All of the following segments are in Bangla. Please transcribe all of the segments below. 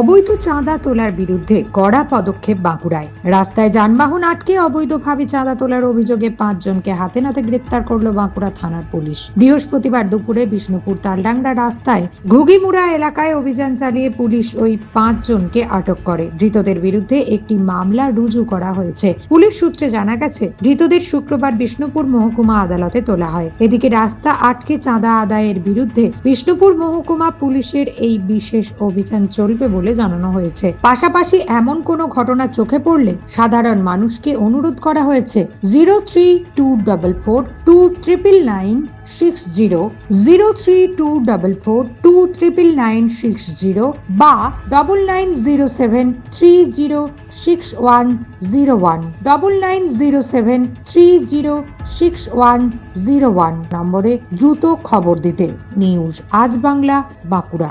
অবৈধ চাঁদা তোলার বিরুদ্ধে কড়া পদক্ষেপ বাঁকুড়ায়। রাস্তায় যানবাহন আটকে অবৈধভাবে চাঁদা তোলার অভিযোগে পাঁচজনকে হাতে নাতে গ্রেপ্তার করল বাঁকুড়া থানার পুলিশ। বৃহস্পতিবার দুপুরে বিষ্ণুপুর তালডাংরা রাস্তায় ঘুগিমুড়া এলাকায় অভিযান চালিয়ে পুলিশ ওই পাঁচজনকে আটক করে। ধৃতদের বিরুদ্ধে একটি মামলা রুজু করা হয়েছে। পুলিশ সূত্রে জানা গেছে, ধৃতদের শুক্রবার বিষ্ণুপুর মহকুমা আদালতে তোলা হয়। এদিকে রাস্তা আটকে চাঁদা আদায়ের বিরুদ্ধে বিষ্ণুপুর মহকুমা পুলিশের এই বিশেষ অভিযান চলবে বলে জানানো হয়েছে। পাশাপাশি এমন কোনো ঘটনা চোখে পড়লে সাধারণ মানুষকে অনুরোধ করা হয়েছে। Zero three two four two triple nine six zero zero three two four two triple nine six zero বা double nine zero seven three zero six one zero one. Double nine zero seven three zero six one zero one নম্বরে দ্রুত খবর দিতে। নিউজ আজ Bangla, Bankura.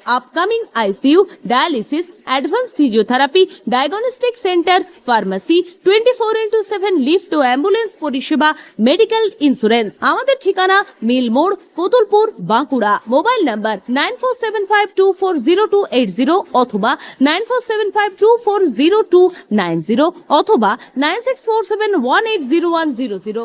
ICU dialysis advance physiotherapy diagnostic centre pharmacy twenty four into seven lift ও অ্যাম্বুলেন্স পরিষেবা মেডিকেল ইন্স্যুরেন্স আমাদের ঠিকানা মিল মোড় Kotulpur Bankura. Mobile number nine four seven five two four zero two eight zero অথবা nine four seven five two four zero two nine zero অথবা nine six four seven one eight zero one zero zero